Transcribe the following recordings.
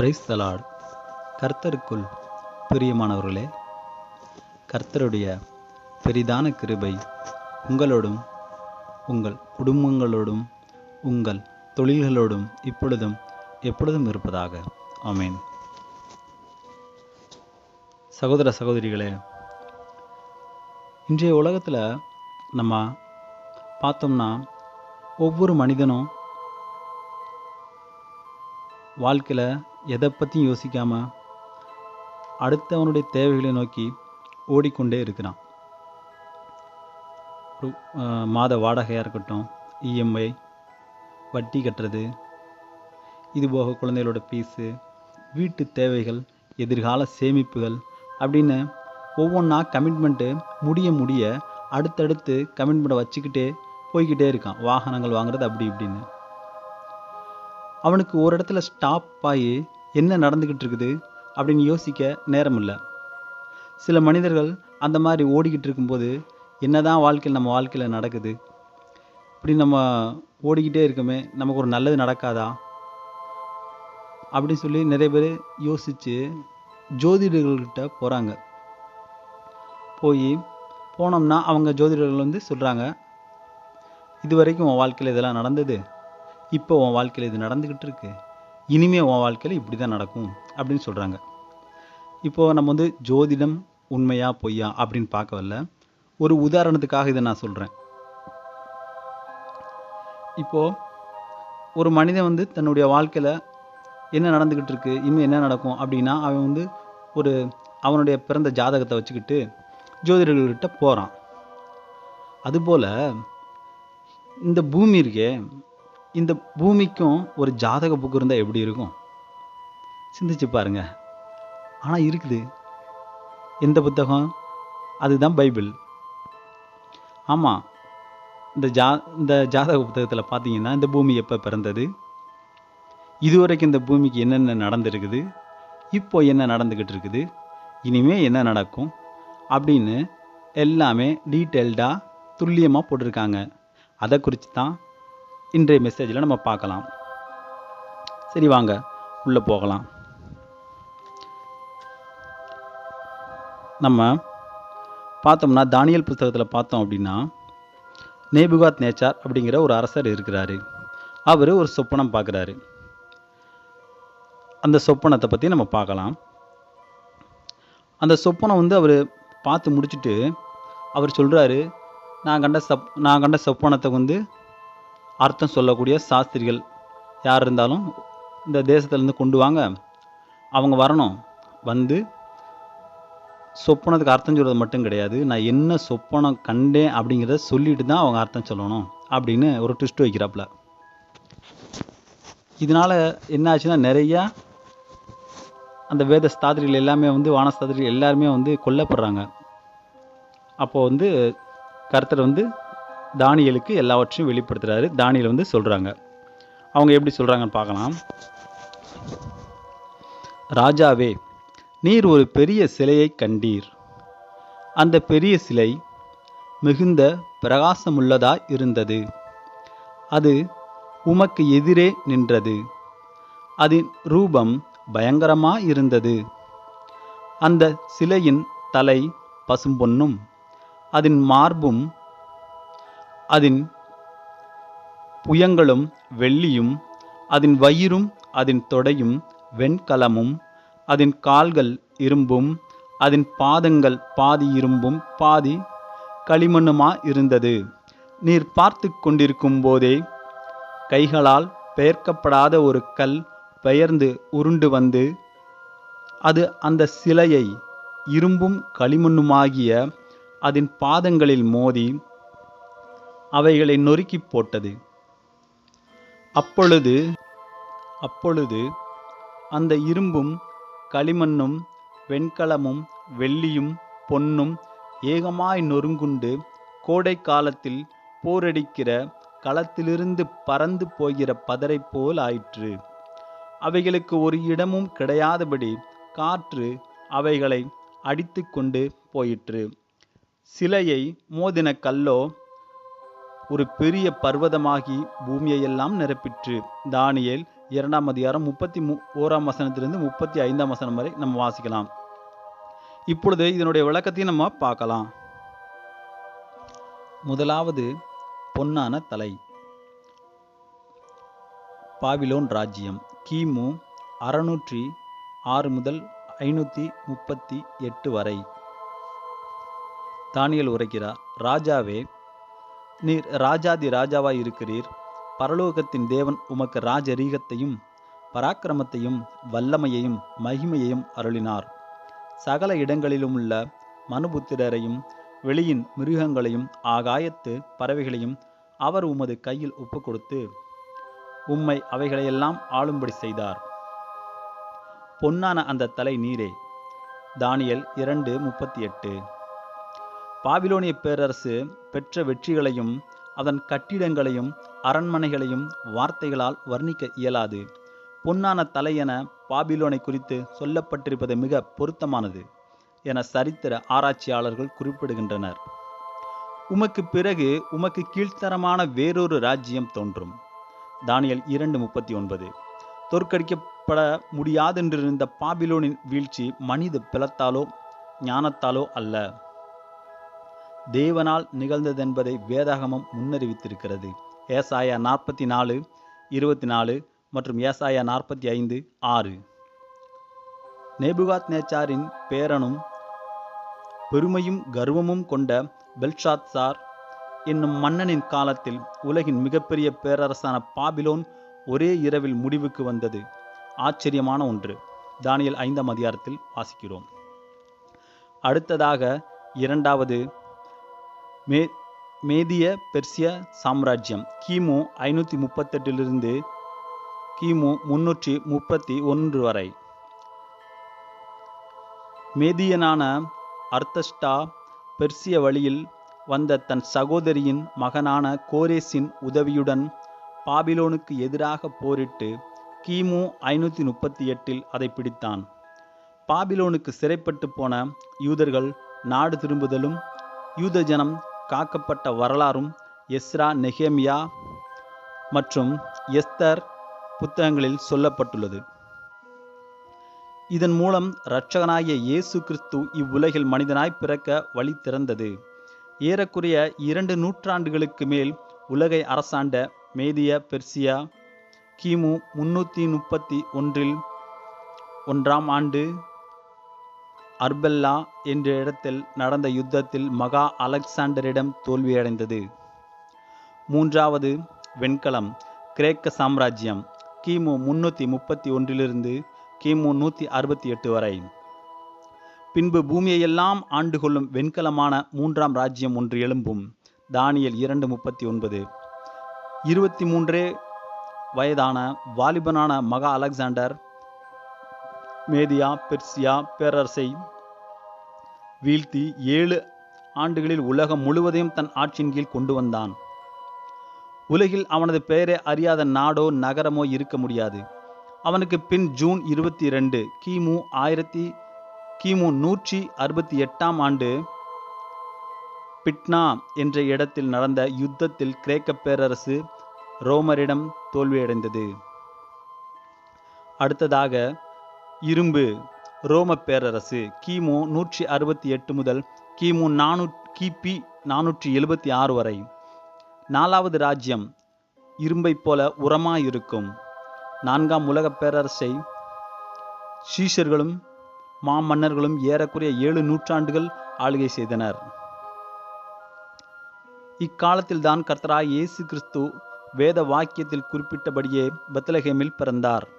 Price தலாட் கர்த்தருக்குள் பிரியமானவர்களே கர்த்தருடைய பெரிதான கிருபை உங்களோடும் உங்கள் குடும்பங்களோடும் உங்கள் தொழில்களோடும் இப்பொழுதும் எப்பொழுதும் இருப்பதாக. ஆமேன். சகோதர சகோதரிகளே இன்றைய உலகத்தில் நம்ம பார்த்தோம்னா ஒவ்வொரு மனிதனும் வாழ்க்கையில் எதை பற்றியும் யோசிக்காமல் அடுத்தவனுடைய தேவைகளை நோக்கி ஓடிக்கொண்டே இருக்கிறான். மாத வாடகையாக இருக்கட்டும் இஎம்ஐ வட்டி கட்டுறது இது போக குழந்தைகளோட ஃபீஸு வீட்டு தேவைகள் எதிர்கால சேமிப்புகள் அப்படின்னு ஒவ்வொன்றா கமிட்மெண்ட்டு முடிய முடிய அடுத்தடுத்து கமிட்மெண்ட்டை வச்சுக்கிட்டே போய்கிட்டே இருக்கான். வாகனங்கள் வாங்குறது அப்படி இப்படின்னு. அவனுக்கு ஒரு இடத்துல ஸ்டாப் ஆகி என்ன நடந்துக்கிட்டு இருக்குது அப்படின்னு யோசிக்க நேரம் இல்லை சில மனிதர்கள் அந்த மாதிரி ஓடிக்கிட்டு இருக்கும்போது என்னதான் வாழ்க்கையில் நம்ம வாழ்க்கையில் நடக்குது? இப்படி நம்ம ஓடிக்கிட்டே இருக்கோமே நமக்கு ஒரு நல்லது நடக்காதா? அப்படின்னு சொல்லி நிறைய பேர் யோசித்து ஜோதிடர்கள்கிட்ட போகிறாங்க போய் போனோம்னா அவங்க ஜோதிடர்கள் வந்து சொல்கிறாங்க இது வரைக்கும் உன் வாழ்க்கையில் இதெல்லாம் நடந்தது? இப்போ உன் வாழ்க்கையில் இது நடந்துக்கிட்டு இருக்குது இனிமே உன் வாழ்க்கையில் இப்படி தான் நடக்கும் அப்படின்னு சொல்கிறாங்க இப்போது நம்ம வந்து ஜோதிடம் உண்மையா பொய்யா அப்படின்னு பார்க்க வரல. ஒரு உதாரணத்துக்காக இதை நான் சொல்கிறேன் இப்போது ஒரு மனிதன் வந்து தன்னுடைய வாழ்க்கையில் என்ன நடந்துக்கிட்டு இருக்கு இனிமேல் என்ன நடக்கும் அப்படின்னா அவன் வந்து ஒரு அவனுடைய பிறந்த ஜாதகத்தை வச்சுக்கிட்டு ஜோதிடர்கள்கிட்ட போகிறான் அதுபோல் இந்த பூமி இருக்கே இந்த பூமிக்கும் ஒரு ஜாதக புக்கு இருந்தால் எப்படி இருக்கும்? சிந்திச்சு பாருங்க. ஆனால் இருக்குது. எந்த புத்தகம்? அதுதான் பைபிள். ஆமாம் இந்த ஜா இந்த ஜாதக புத்தகத்தில் பார்த்தீங்கன்னா இந்த பூமி எப்போ பிறந்தது? இதுவரைக்கும் இந்த பூமிக்கு என்னென்ன நடந்திருக்குது? இப்போ என்ன நடந்துக்கிட்டு இருக்குது? இனிமேல் என்ன நடக்கும்? அப்படின்னு எல்லாமே டீட்டெயில்டாக துல்லியமாக போட்டிருக்காங்க. அதை குறித்து தான் இன்றைய மெசேஜில் நம்ம பார்க்கலாம். சரி வாங்க. உள்ளே போகலாம். நம்ம பார்த்தோம்னா தானியல் புஸ்தகத்தில் பார்த்தோம் அப்படின்னா நேபுகாத் நேச்சார் அப்படிங்கிற ஒரு அரசர் இருக்கிறாரு. அவர் ஒரு சொப்பனம் பார்க்குறாரு. அந்த சொப்பனத்தை பற்றி நம்ம பார்க்கலாம். அந்த சொப்பனம் வந்து அவர் பார்த்து முடிச்சுட்டு அவர் சொல்கிறாரு நான் கண்ட சப் நான் கண்ட சொப்பனத்தை வந்து அர்த்தம் சொல்லக்கூடிய சாஸ்திரிகள் யார் இருந்தாலும் இந்த தேசத்துலேருந்து கொண்டு வாங்க. அவங்க வரணும். வந்து சொப்பனத்துக்கு அர்த்தம் சொல்கிறது மட்டும் கிடையாது. நான் என்ன சொப்பனம் கண்டேன் அப்படிங்கிறத சொல்லிட்டு தான் அவங்க அர்த்தம் சொல்லணும் அப்படின்னு ஒரு ட்விஸ்ட் வைக்கிறாப்புல. இதனால் என்ன ஆச்சுன்னா நிறையா அந்த வேத ஸ்தாதிரிகள் எல்லாமே வந்து வானஸ்தாதிரிகள் எல்லாருமே வந்து கொல்லப்படுறாங்க. அப்போது வந்து கருத்தர் வந்து தானியலுக்கு எல்லாவற்றையும் வெளிப்படுத்துறாரு. தானியல் வந்து சொல்கிறாங்க அவங்க எப்படி சொல்கிறாங்கன்னு பார்க்கலாம். ராஜாவே நீர் ஒரு பெரிய சிலையை கண்டீர். அந்த பெரிய சிலை மிகுந்த பிரகாசமுள்ளதாய் இருந்தது. அது உமக்கு எதிரே நின்றது. அதன் ரூபம் பயங்கரமாக இருந்தது. அந்த சிலையின் தலை பசும்பொன்னும் அதன் மார்பும் அதன் புயங்களும் வெள்ளியும் அதன் வயிறும் அதன் தொடையும் வெண்கலமும் அதன் கால்கள் இரும்பும் அதன் பாதங்கள் பாதி இரும்பும் பாதி களிமண்ணுமா இருந்தது. நீர் பார்த்து கொண்டிருக்கும் போதே கைகளால் பெயர்க்கப்படாத ஒரு கல் பெயர்ந்து உருண்டு வந்து அது அந்த சிலையை இரும்பும் களிமண்ணுமாகிய அதன் பாதங்களில் மோதி அவைகளை நொறுக்கி போட்டது. அப்பொழுது அப்பொழுது அந்த இரும்பும் களிமண்ணும் வெண்கலமும் வெள்ளியும் பொன்னும் ஏகமாய் நொறுங்குண்டு கோடை காலத்தில் போரடிக்கிற களத்திலிருந்து பறந்து போகிற பதரை போல் ஆயிற்று. அவைகளுக்கு ஒரு இடமும் கிடையாதபடி காற்று அவைகளை அடித்து கொண்டு போயிற்று. சிலையை மோதின கல்லோ ஒரு பெரிய பர்வதமாகி பூமியையெல்லாம் நிரப்பிற்று. தானியல் இரண்டாம் அதிகாரம் முப்பத்தி மு ஓராம் வசனத்திலிருந்து முப்பத்தி ஐந்தாம் வசனம் வரை நம்ம வாசிக்கலாம். இப்பொழுது இதனுடைய விளக்கத்தையும் நம்ம பார்க்கலாம். முதலாவது பொன்னான தலை. பாபிலோன் ராஜ்யம். கிமு அறுநூற்றி ஆறு முதல் ஐநூற்றி முப்பத்தி எட்டு வரை. தானியல் உரைக்கிறார் ராஜாவே நீர் ராஜாதி ராஜாவாய் இருக்கிறீர். பரலோகத்தின் தேவன் உமக்கு ராஜரீகத்தையும் பராக்கிரமத்தையும் வல்லமையையும் மகிமையையும் அருளினார். சகல இடங்களிலும் உள்ள மனுபுத்திரரையும் வெளியின் மிருகங்களையும் ஆகாயத்து பறவைகளையும் அவர் உமது கையில் ஒப்பு கொடுத்து உம்மை அவைகளையெல்லாம் ஆளும்படி செய்தார். பொன்னான அந்த தலை நீரே. தானியல் இரண்டு முப்பத்தி எட்டு பாபிலோனிய பேரரசு பெற்ற வெற்றிகளையும் அதன் கட்டிடங்களையும் அரண்மனைகளையும் வார்த்தைகளால் வர்ணிக்க இயலாது. பொன்னான தலை என பாபிலோனை குறித்து சொல்லப்பட்டிருப்பது மிக பொருத்தமானது என சரித்திர ஆராய்ச்சியாளர்கள் குறிப்பிடுகின்றனர். உமக்கு பிறகு உமக்கு கீழ்த்தரமான வேறொரு ராஜ்யம் தோன்றும். தானியல் இரண்டு முப்பத்தி ஒன்பது தோற்கடிக்கப்பட முடியாதென்றிருந்த பாபிலோனின் வீழ்ச்சி மனித பிளத்தாலோ ஞானத்தாலோ அல்ல. தேவனால் நிகழ்ந்ததென்பதை வேதாகமம் முன்னறிவித்திருக்கிறது. ஏசாயா நாற்பத்தி நாலு இருபத்தி நாலு மற்றும் ஏசாயா நாற்பத்தி ஐந்து ஆறு. நேபுகாத் நேச்சாரின் பேரனும் பெருமையும் கர்வமும் கொண்ட பெல்ஷாத் சார் என்னும் மன்னனின் காலத்தில் உலகின் மிகப்பெரிய பேரரசான பாபிலோன் ஒரே இரவில் முடிவுக்கு வந்தது. ஆச்சரியமான ஒன்று. தானியல் ஐந்தாம் அதிகாரத்தில் வாசிக்கிறோம். அடுத்ததாக இரண்டாவது மே மேதிய பெர்சிய சாம்ராஜ்யம். கிமு ஐநூற்றி முப்பத்தெட்டிலிருந்து கிமு முன்னூற்றி முப்பத்தி ஒன்று வரை. மேதியனான அர்த்தஸ்டா பெர்சிய வழியில் வந்த தன் சகோதரியின் மகனான கோரேசின் உதவியுடன் பாபிலோனுக்கு எதிராக போரிட்டு கிமு ஐநூற்றி முப்பத்தி எட்டில் அதை பிடித்தான். பாபிலோனுக்கு சிறைப்பட்டு போன யூதர்கள் நாடு திரும்புதலும் யூத ஜனம் காக்கப்பட்ட வரலாறும் எஸ்ரா நெஹேமியா மற்றும் எஸ்தர் புத்தகங்களில் சொல்லப்பட்டுள்ளது. இதன் மூலம் இரட்சகனாகிய இயேசு கிறிஸ்து இவ்வுலகில் மனிதனாய் பிறக்க வழி திறந்தது. ஏறக்குறைய இரண்டு நூற்றாண்டுகளுக்கு மேல் உலகை அரசாண்ட மேதிய பெர்சியா கிமு முன்னூற்றி முப்பத்தி ஒன்றில் ஒன்றாம் ஆண்டு அர்பெல்லா என்ற இடத்தில் நடந்த யுத்தத்தில் மகா அலெக்சாண்டரிடம் தோல்வியடைந்தது. மூன்றாவது வெண்கலம் கிரேக்க சாம்ராஜ்யம் கிமு முன்னூற்றி முப்பத்தி ஒன்றிலிருந்து கிமு நூற்றி அறுபத்தி எட்டு வரை. பின்பு பூமியையெல்லாம் ஆண்டு கொள்ளும் வெண்கலமான மூன்றாம் ராஜ்யம் ஒன்று எழும்பும் தானியல் இரண்டு முப்பத்தி ஒன்பது. இருபத்தி மூன்றே வயதான வாலிபனான மகா அலெக்சாண்டர் மேதியா பெர்சியா பேரரசை வீழ்த்தி ஏழு ஆண்டுகளில் உலகம் முழுவதையும் தன் ஆட்சியின் கீழ் கொண்டு வந்தான். உலகில் அவனது பெயரை அறியாத நாடோ நகரமோ இருக்க முடியாது. அவனுக்கு பின் ஜூன் இருபத்தி ரெண்டு கிமு ஆயிரத்தி கிமு நூற்றி அறுபத்தி எட்டாம் ஆண்டு பிட்னா என்ற இடத்தில் நடந்த யுத்தத்தில் கிரேக்க பேரரசு ரோமரிடம் தோல்வியடைந்தது. அடுத்ததாக இரும்பு ரோம பேரரசு கிமு நூற்றி அறுபத்தி எட்டு முதல் கிமு நானூ கிபி நானூற்றி எழுபத்தி ஆறு வரை. நாலாவது ராஜ்யம் இரும்பைப் போல உரமாயிருக்கும். நான்காம் உலகப் பேரரசை சீஷர்களும் மாமன்னர்களும் ஏறக்குறைய ஏழு நூற்றாண்டுகள் ஆளுகை செய்தனர். இக்காலத்தில் தான் கர்த்தராய் இயேசு கிறிஸ்து வேத வாக்கியத்தில் குறிப்பிட்டபடியே பத்லஹேமில் பிறந்தார்.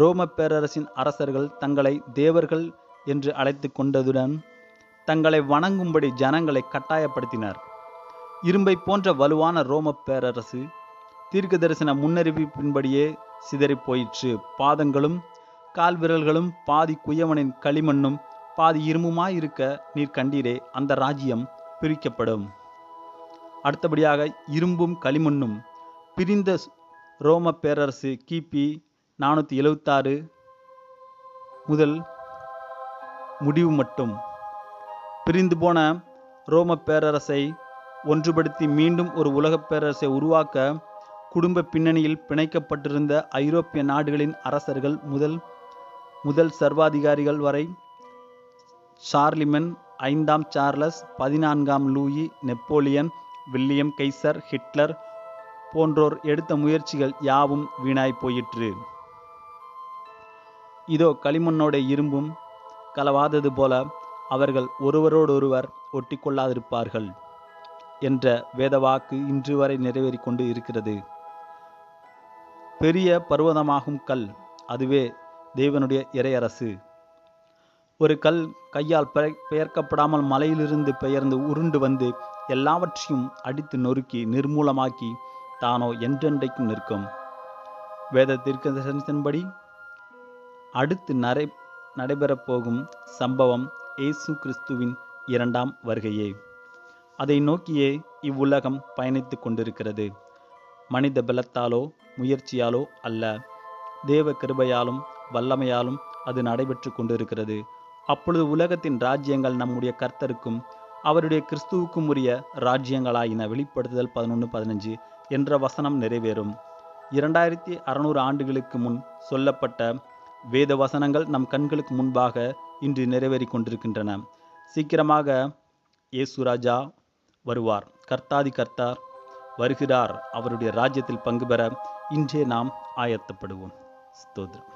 ரோம பேரரசின் அரசர்கள் தங்களை தேவர்கள் என்று அழைத்து கொண்டதுடன் தங்களை வணங்கும்படி ஜனங்களை கட்டாயப்படுத்தினர். இரும்பை போன்ற வலுவான ரோம பேரரசு தீர்க்க தரிசன முன்னறிவிப்பின்படியே சிதறிப் போயிற்று. பாதங்களும் கால்விரல்களும் பாதி குயவனின் களிமண்ணும் பாதி இருமுமாயிருக்க நீர் கண்டீரே அந்த ராஜ்யம் பிரிக்கப்படும். அடுத்தபடியாக இரும்பும் களிமண்ணும் பிரிந்த ரோம பேரரசு கிபி நானூற்றி எழுவத்தாறு முதல் முடிவு மட்டும். பிரிந்து போன ரோம பேரரசை ஒன்றுபடுத்தி மீண்டும் ஒரு உலகப் பேரரசை உருவாக்க குடும்ப பின்னணியில் பிணைக்கப்பட்டிருந்த ஐரோப்பிய நாடுகளின் அரசர்கள் முதல் முதல் சர்வாதிகாரிகள் வரை சார்லிமென் ஐந்தாம் சார்லஸ் பதினான்காம் Louis Napoleon William Kaiser Hitler போன்றோர் எடுத்த முயற்சிகள் யாவும் வீணாய் போயிற்று. இதோ களிமண்ணோட இரும்பும் கலவாதது போல அவர்கள் ஒருவரோடொருவர் ஒட்டி கொள்ளாதிருப்பார்கள் என்ற வேதவாக்கு இன்று வரை நிறைவேறி கொண்டு இருக்கிறது. பெரிய பர்வதமாகும் கல் அதுவே தேவனுடைய இறையரசு. ஒரு கல் கையால் பெயர்க்கப்படாமல் மலையிலிருந்து பெயர்ந்து உருண்டு வந்து எல்லாவற்றையும் அடித்து நொறுக்கி நிர்மூலமாக்கி தானோ என்றென்றைக்கும் நிற்கும். வேத தீர்க்கதரிசனத்தின்படி அடுத்து நரை நடைபெறப்போகும் சம்பவம் இயேசு கிறிஸ்துவின் இரண்டாம் வருகையே. அதை நோக்கியே இவ்வுலகம் பயணித்து கொண்டிருக்கிறது. மனித பலத்தாலோ முயற்சியாலோ அல்ல. தேவ கிருபையாலும் வல்லமையாலும் அது நடைபெற்று கொண்டிருக்கிறது. அப்பொழுது உலகத்தின் ராஜ்யங்கள் நம்முடைய கர்த்தருக்கும் அவருடைய கிறிஸ்துவுக்கும் உரிய ராஜ்யங்களாயின. வெளிப்படுத்துதல் பதினொன்று பதினஞ்சு என்ற வசனம் நிறைவேறும். இரண்டாயிரத்தி அறுநூறு ஆண்டுகளுக்கு முன் சொல்லப்பட்ட வேத வசனங்கள் நம் கண்களுக்கு முன்பாக இன்று நிறைவேறி கொண்டிருக்கின்றன. சீக்கிரமாக இயேசு ராஜா வருவார். கர்த்தாதி கர்த்தார் வருகிறார். அவருடைய ராஜ்யத்தில் பங்கு பெற இன்றே நாம் ஆயத்தப்படுவோம். ஸ்தோத்ரம்